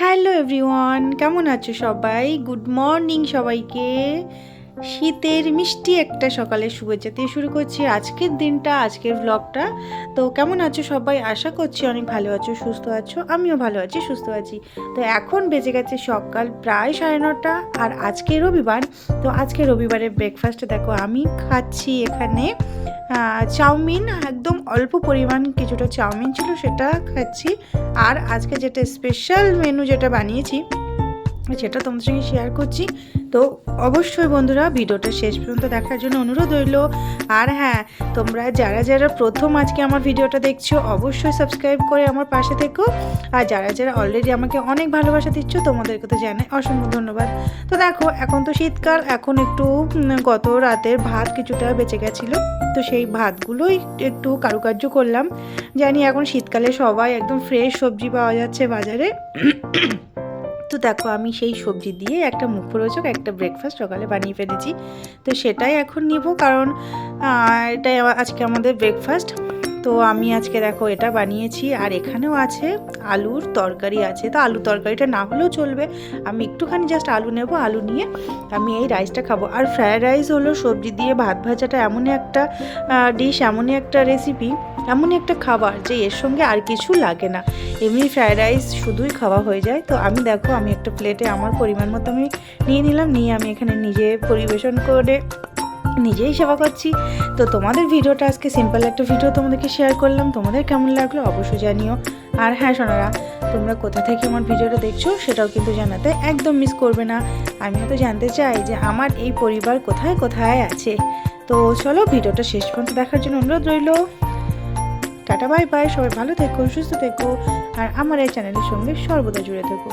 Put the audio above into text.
Hello everyone কেমন আছো সবাই? গুড মর্নিং সবাইকে। শীতের মিষ্টি একটা সকালের শুভেচ্ছা দিয়ে শুরু করছি আজকের দিনটা, আজকের ব্লগটা তো কেমন আছো সবাই? আশা করছি অনেক ভালো আছো, সুস্থ আছো। আমিও ভালো আছি, সুস্থ আছি। তো এখন বেজে গেছে সকাল প্রায় সাড়ে নটা আর আজকে রবিবার। তো আজকে রবিবারের ব্রেকফাস্টে দেখো আমি খাচ্ছি এখানে চাউমিন, একদম অল্প পরিমাণ কিছুটা চাউমিন ছিল সেটা খাচ্ছি। আর আজকে যেটা স্পেশাল মেনু যেটা বানিয়েছি সেটা তোমাদের সঙ্গে শেয়ার করছি। তো অবশ্যই বন্ধুরা ভিডিওটা শেষ পর্যন্ত দেখার জন্য অনুরোধ রইল। আর হ্যাঁ তোমরা যারা যারা প্রথম আজকে আমার ভিডিওটা দেখছ, অবশ্যই সাবস্ক্রাইব করে আমার পাশে থেকো। আর যারা যারা অলরেডি আমাকে অনেক ভালোবাসা দিচ্ছ তোমাদেরকে তো জানাই অসংখ্য ধন্যবাদ। তো দেখো, এখন তো শীতকাল, এখন একটু গত রাতের ভাত কিছুটা বেঁচে গেছিল। তো সেই ভাতগুলোই একটু কারুকার্য করলাম। জানি এখন শীতকালে সবাই একদম ফ্রেশ সবজি পাওয়া যাচ্ছে বাজারে। তো দেখো আমি সেই সবজি দিয়ে একটা মুখরোচক একটা ব্রেকফাস্ট সকালে বানিয়ে ফেলেছি। তো সেটাই এখন নিব কারণ এটাই আজকে আমাদের ব্রেকফাস্ট তো আমি আজকে দেখো এটা বানিয়েছি আর এখানেও আছে আলুর তরকারি আছে। তো আলু তরকারিটা না হলেও চলবে। আমি একটুখানি জাস্ট আলু নেব, আলু নিয়ে আমি এই রাইসটা খাব। আর ফ্রায়েড রাইস হলো সবজি দিয়ে ভাত ভাজাটা এমনই একটা ডিশ এমনই একটা রেসিপি এমনই একটা খাবার যে এর সঙ্গে আর কিছু লাগে না। এমনি ফ্রায়েড রাইস শুধুই খাওয়া হয়ে যায়। তো আমি দেখো আমি একটা প্লেটে আমার পরিমাণ মতো আমি নিয়ে নিলাম। নিয়ে আমি এখানে নিজে পরিবেশন করে নিজেই সেবা করছি। তো তোমাদের ভিডিওটা আজকে সিম্পল একটা ভিডিও তোমাদেরকে শেয়ার করলাম। তোমাদের কেমন লাগল অবশ্যই জানিও। আর হ্যাঁ সোনারা, তোমরা কোথা থেকে আমার ভিডিওটা দেখছ সেটাও কিন্তু জানাতে একদম মিস করবে না। আমিও তো জানতে চাই যে আমার এই পরিবার কোথায় কোথায় আছে। তো চলো ভিডিওটা শেষ পর্যন্ত দেখার জন্য অনুরোধ রইল। টাটা বাই বাই সবাই ভালো থেকো, সুস্থ থেকো। আর আমার এই চ্যানেলের সঙ্গে সর্বদা জুড়ে থেকো।